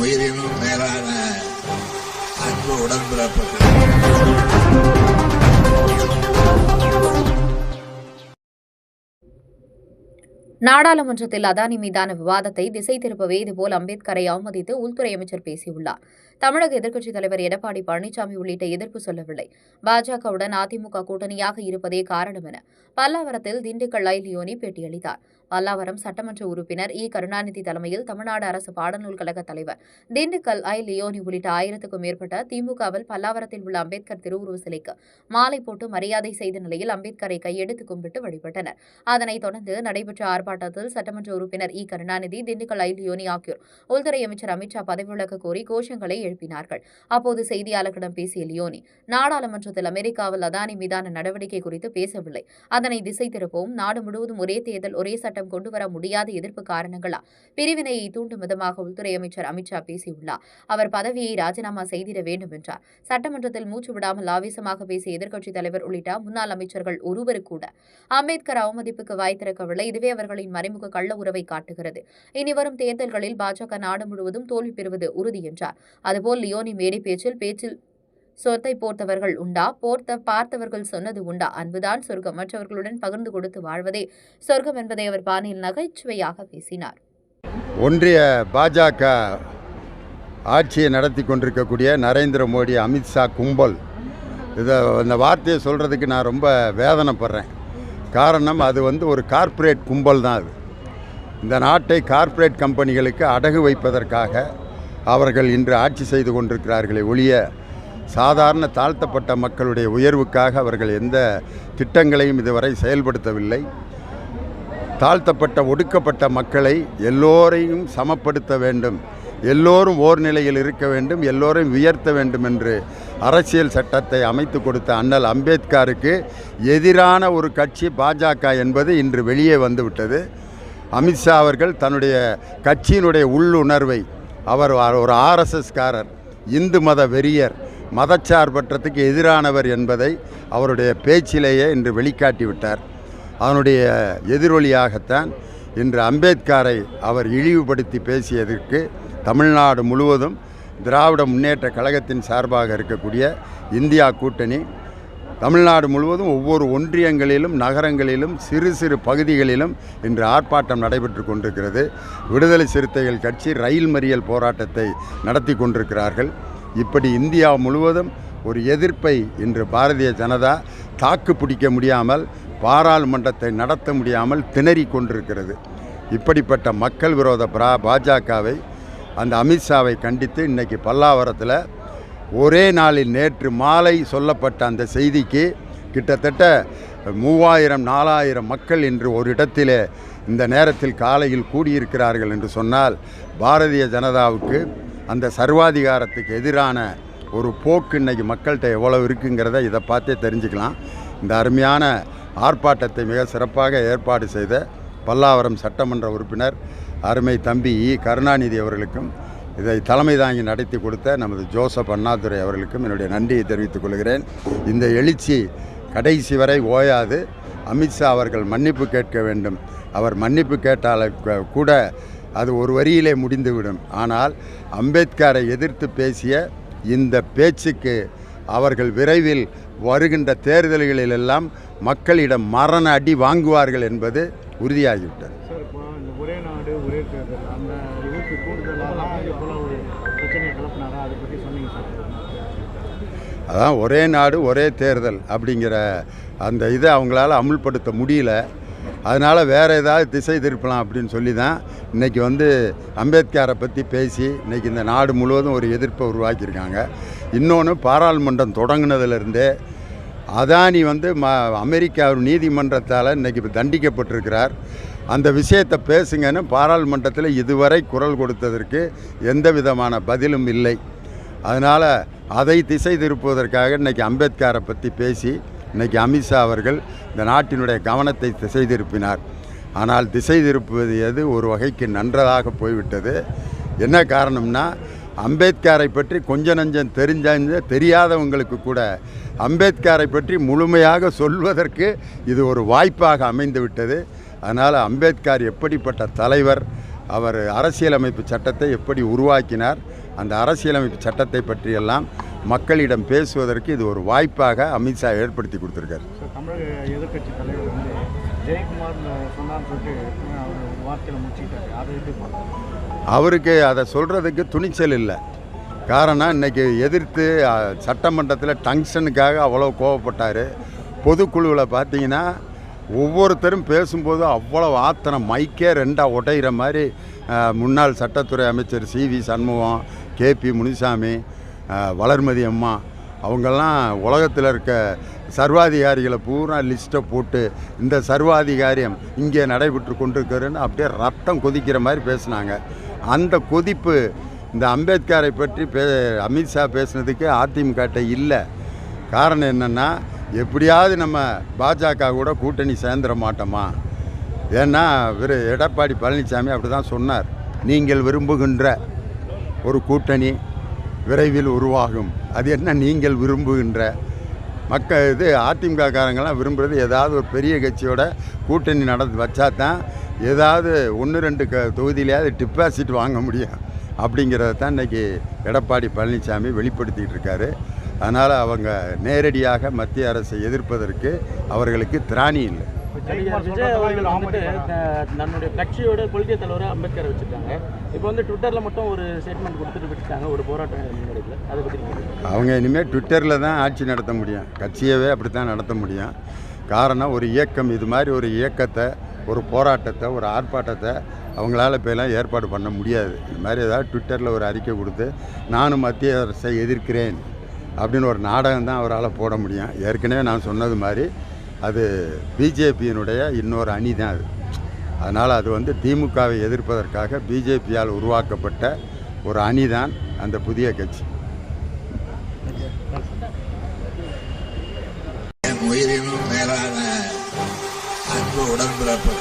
உயிரினும் மேலான அன்பு உடன்பிறப்புகள். நாடாளுமன்றத்தில் அதானி மீதான விவாதத்தை திசை திருப்பவே இதுபோல் அம்பேத்கரை அவமதித்து உள்துறை அமைச்சர் பேசியுள்ளார். தமிழக எதிர்க்கட்சித் தலைவர் எடப்பாடி பழனிசாமி உள்ளிட்ட எதிர்ப்பு சொல்லவில்லை. பாஜகவுடன் அதிமுக கூட்டணியாக இருப்பதே காரணம் என பல்லாவரத்தில் திண்டுக்கல் ஐ லியோனி பேட்டியளித்தார். பல்லாவரம் சட்டமன்ற உறுப்பினர் இ. கருணாநிதி தலைமையில் தமிழ்நாடு அரசு பாடநூல் கழக தலைவர். திண்டுக்கல் ஐ. லியோனி உள்ளிட்ட ஆயிரத்துக்கும் மேற்பட்ட திமுகவில் பல்லாவரத்தில் உள்ள அம்பேத்கர் திருவுருவ சிலைக்கு மாலை போட்டு மரியாதை செய்த நிலையில் அம்பேத்கரை கையெடுத்து கும்பிட்டு வழிபட்டனர். அதனைத் தொடர்ந்து நடைபெற்ற ஆர்ப்பாட்டத்தில் சட்டமன்ற உறுப்பினர் இ. கருணாநிதி திண்டுக்கல் ஐ. லியோனி ஆகியோர் உள்துறை அமைச்சர் அமித்ஷா பதவிவிலக்க கோரி கோஷங்களை எழுப்பினார்கள். அப்போது செய்தியாளர்களிடம் பேசிய லியோனி நாடாளுமன்றத்தில் அமெரிக்காவில் அதானி மீதான நடவடிக்கை குறித்து பேசவில்லை. அதனை திசை திருப்பவும் நாடு முழுவதும் ஒரே தேர்தல் ஒரே சட்ட சட்டம் கொண்டுவர முடியாத எதிர்ப்பு காரணங்களா? பிரிவினையை தூண்டும் விதமாக உள்துறை அமைச்சர் அமித்ஷா பேசியுள்ளார். அவர் பதவியை ராஜினாமா செய்திட வேண்டும் என்றார். சட்டமன்றத்தில் மூச்சு விடாமல் ஆவேசமாக பேசிய எதிர்க்கட்சித் தலைவர் உள்ளிட்ட முன்னாள் அமைச்சர்கள் ஒருவர் கூட அம்பேத்கர் அவமதிப்புக்கு வாய் திறக்கவில்லை. இதுவே அவர்களின் மறைமுக கள்ள உறவை காட்டுகிறது. இனி வரும் தேர்தல்களில் பாஜக நாடு முழுவதும் தோல்வி பெறுவது உறுதி என்றார். அதுபோல் லியோனி மேடை பேச்சில் பேச்சில் சொத்தை போர்த்தவர்கள் உண்டா? போர்த்த பார்த்தவர்கள் சொன்னது உண்டா? அன்புதான் சொர்க்கம். மற்றவர்களுடன் பகிர்ந்து கொடுத்து வாழ்வதே சொர்க்கம் என்பதை அவர் பாணியில் நகைச்சுவையாக பேசினார். ஒன்றிய பாஜக ஆட்சியை நடத்தி கொண்டிருக்கக்கூடிய நரேந்திர மோடி அமித்ஷா கும்பல். இதை இந்த வார்த்தையை சொல்கிறதுக்கு நான் ரொம்ப வேதனைப்படுறேன். காரணம் அது வந்து ஒரு கார்ப்பரேட் கும்பல் தான் அது. இந்த நாட்டை கார்ப்பரேட் கம்பெனிகளுக்கு அடகு வைப்பதற்காக அவர்கள் இன்று ஆட்சி செய்து கொண்டிருக்கிறார்களே ஒழிய சாதாரண தாழ்த்தப்பட்ட மக்களுடைய உயர்வுக்காக அவர்கள் எந்த திட்டங்களையும் இதுவரை செயல்படுத்தவில்லை. தாழ்த்தப்பட்ட ஒடுக்கப்பட்ட மக்களை எல்லோரையும் சமப்படுத்த வேண்டும். எல்லோரும் ஓர் நிலையில் இருக்க வேண்டும் எல்லோரையும் உயர்த்த வேண்டும் என்று அரசியல் சட்டத்தை அமைத்து கொடுத்த அண்ணல் அம்பேத்கருக்கு எதிரான ஒரு கட்சி பாஜக என்பது இன்று வெளியே வந்துவிட்டது. அமித்ஷா அவர்கள் தன்னுடைய கட்சியினுடைய உள்ளுணர்வை அவர் ஒரு ஆர்எஸ்எஸ்காரர் இந்து மத வெறியர் மதச்சார்பற்றத்துக்கு எதிரானவர் என்பதை அவருடைய பேச்சிலேயே இன்று வெளிக்காட்டி விட்டார் அதனுடைய எதிரொலியாகத்தான் இன்று அம்பேத்கரை அவர் இழிவுபடுத்தி பேசியதற்கு தமிழ்நாடு முழுவதும் திராவிட முன்னேற்ற கழகத்தின் சார்பாக இருக்கக்கூடிய இந்தியா கூட்டணி தமிழ்நாடு முழுவதும் ஒவ்வொரு ஒன்றியங்களிலும் நகரங்களிலும் சிறு சிறு பகுதிகளிலும் இன்று ஆர்ப்பாட்டம் நடைபெற்று கொண்டிருக்கிறது. விடுதலை சிறுத்தைகள் கட்சி ரயில் மறியல் போராட்டத்தை நடத்தி கொண்டிருக்கிறார்கள். இப்படி இந்தியா முழுவதும் ஒரு எதிர்ப்பை இன்று பாரதிய ஜனதா தாக்கு பிடிக்க முடியாமல் பாராளுமன்றத்தை நடத்த முடியாமல் திணறி கொண்டிருக்கிறது. இப்படிப்பட்ட மக்கள் விரோத பிரா பாஜகவை அந்த அமித்ஷாவை கண்டித்து இன்றைக்கி பல்லாவரத்தில் ஒரே நாளில் நேற்று மாலை சொல்லப்பட்ட அந்த செய்திக்கு கிட்டத்தட்ட மூவாயிரம் நாலாயிரம் மக்கள் இன்று ஒரு இடத்திலே இந்த நேரத்தில் காலையில் கூடியிருக்கிறார்கள் என்று சொன்னால் பாரதிய ஜனதாவுக்கு அந்த சர்வாதிகாரத்துக்கு எதிரான ஒரு போக்கு இன்னைக்கு மக்கள்கிட்ட எவ்வளோ இருக்குங்கிறத இதை பார்த்தே தெரிஞ்சுக்கலாம். இந்த அருமையான ஆர்ப்பாட்டத்தை மிக சிறப்பாக ஏற்பாடு செய்த பல்லாவரம் சட்டமன்ற உறுப்பினர் அருமை தம்பி இ. கருணாநிதி அவர்களுக்கும் இதை தலைமை தாங்கி நடத்தி கொடுத்த நமது ஜோசப் அண்ணாதுரை அவர்களுக்கும் என்னுடைய நன்றியை தெரிவித்துக் கொள்கிறேன். இந்த எழுச்சி கடைசி வரை ஓயாது. அமித்ஷா அவர்கள் மன்னிப்பு கேட்க வேண்டும். அவர் மன்னிப்பு கேட்டால் கூட அது ஒரு வரியிலே முடிந்துவிடும். ஆனால் அம்பேத்கரை எதிர்த்து பேசிய இந்த பேச்சுக்கு அவர்கள் விரைவில் வருகின்ற தேர்தல்களிலெல்லாம் மக்களிடம் மரண அடி வாங்குவார்கள் என்பது உறுதியாகிவிட்டது. அதான் ஒரே நாடு ஒரே தேர்தல் அப்படிங்கிற அந்த இதை அவங்களால அமுல்படுத்த முடியல. அதனால் வேறு ஏதாவது திசை திருப்பலாம் அப்படின்னு சொல்லி தான் இன்றைக்கி வந்து அம்பேத்கரை பற்றி பேசி இன்றைக்கி இந்த நாடு முழுவதும் ஒரு எதிர்ப்பை உருவாக்கியிருக்காங்க. இன்னொன்று பாராளுமன்றம் தொடங்கினதுலேருந்தே அதானி வந்து ம அமெரிக்கா ஒரு நீதிமன்றத்தால் இன்றைக்கி தண்டிக்கப்பட்டிருக்கிறார். அந்த விஷயத்தை பேசுங்கன்னு பாராளுமன்றத்தில் இதுவரை குரல் கொடுத்ததற்கு எந்த விதமான பதிலும் இல்லை. அதனால் அதை திசை திருப்புவதற்காக இன்றைக்கி அம்பேத்கரை பற்றி பேசி இன்றைக்கி அமித்ஷா அவர்கள் இந்த நாட்டினுடைய கவனத்தை திசை திருப்பினார் ஆனால் திசை திருப்புவது எது? ஒரு வகைக்கு நன்றதாக போய்விட்டது. என்ன காரணம்னா அம்பேத்கரை பற்றி கொஞ்ச நஞ்சம் தெரிஞ்ச தெரியாதவங்களுக்கு கூட அம்பேத்கரை பற்றி முழுமையாக சொல்வதற்கு இது ஒரு வாய்ப்பாக அமைந்து விட்டது அதனால் அம்பேத்கர் எப்படிப்பட்ட தலைவர் அவர் அரசியலமைப்பு சட்டத்தை எப்படி உருவாக்கினார் அந்த அரசியலமைப்பு சட்டத்தை பற்றியெல்லாம் மக்களிடம் பேசுவதற்கு இது ஒரு வாய்ப்பாக அமித்ஷா ஏற்படுத்தி கொடுத்துருக்காரு. ஸோ தமிழக எதிர்க்கட்சி தலைவர் வந்து ஜெயக்குமார் சொன்னான்னு சொல்லிட்டு அவர் ஒரு வார்த்தையில் முடிச்சுக்கிட்டாரு. அதை எப்படி பார்க்கலாம் அவருக்கு அதை சொல்கிறதுக்கு துணிச்சல் இல்லை. காரணம் இன்னைக்கு எதிர்த்து சட்டமன்றத்தில் டங்ஷனுக்காக அவ்வளோ கோவப்பட்டார். பொதுக்குழுவில் பார்த்தீங்கன்னா ஒவ்வொருத்தரும் பேசும்போது அவ்வளோ ஆத்தனம் மைக்கே ரெண்டாக உடையிற மாதிரி முன்னாள் சட்டத்துறை அமைச்சர் C V Shanmugam K P Munisamy Valarmathi அம்மா அவங்கெல்லாம் உலகத்தில் இருக்க சர்வாதிகாரிகளை பூரா லிஸ்ட்டை போட்டு இந்த சர்வாதிகாரியம் இங்கே நடைபெற்று கொண்டிருக்கிறதுன்னு அப்படியே ரத்தம் கொதிக்கிற மாதிரி பேசுனாங்க. அந்த கொதிப்பு இந்த அம்பேத்கரை பற்றி பே அமித்ஷா பேசுனதுக்கு அதிமுகட்ட இல்லை. காரணம் என்னென்னா எப்படியாவது நம்ம பாஜக கூட கூட்டணி சேர்ந்துட மாட்டோமா? ஏன்னா இவர் எடப்பாடி பழனிசாமி அப்படி தான் சொன்னார். நீங்கள் விரும்புகின்ற ஒரு கூட்டணி விரைவில் உருவாகும். அது என்ன நீங்கள் விரும்புகின்ற? மக்கள் இது அதிமுககாரங்கெல்லாம் விரும்புகிறது ஏதாவது ஒரு பெரிய கட்சியோட கூட்டணி நடந்து வச்சா தான் ஏதாவது ஒன்று ரெண்டு க தொகுதியிலையாவது டிப்பாசிட் வாங்க முடியும். அப்படிங்கிறத தான் இன்றைக்கி எடப்பாடி பழனிசாமி வெளிப்படுத்திகிட்டு இருக்காரு. அதனால் அவங்க நேரடியாக மத்திய அரசை எதிர்ப்பதற்கு அவர்களுக்கு திராணி இல்லை. விஜய் அவர்கள் வந்துட்டு தன்னுடைய கட்சியோட கொள்கை தலைவரை அம்பேத்கர் வச்சிருக்காங்க. இப்போ வந்து ட்விட்டரில் மட்டும் ஒரு ஸ்டேட்மெண்ட் கொடுத்துட்டு விட்டுட்டாங்க ஒரு போராட்டம் அதை பற்றி அவங்க இனிமேல் ட்விட்டரில் தான் ஆட்சி நடத்த முடியும். கட்சியவே அப்படி தான் நடத்த முடியும். காரணம் ஒரு இயக்கம் இது மாதிரி ஒரு இயக்கத்தை ஒரு போராட்டத்தை ஒரு ஆர்ப்பாட்டத்தை அவங்களால இப்போலாம் ஏற்பாடு பண்ண முடியாது. இது மாதிரி ஏதாவது ட்விட்டரில் ஒரு அறிக்கை கொடுத்து நானும் மத்திய அரசை எதிர்க்கிறேன் அப்படின்னு ஒரு நாடகம் தான் அவரால் போட முடியும். ஏற்கனவே நான் சொன்னது மாதிரி அது பிஜேபியினுடைய இன்னொரு அணி தான் அது. அதனால் அது வந்து திமுகவை எதிர்ப்பதற்காக பிஜேபியால் உருவாக்கப்பட்ட ஒரு அணி தான் அந்த புதிய கட்சி. உயிரினும் மேலான அன்பு உடன்பிறப்பு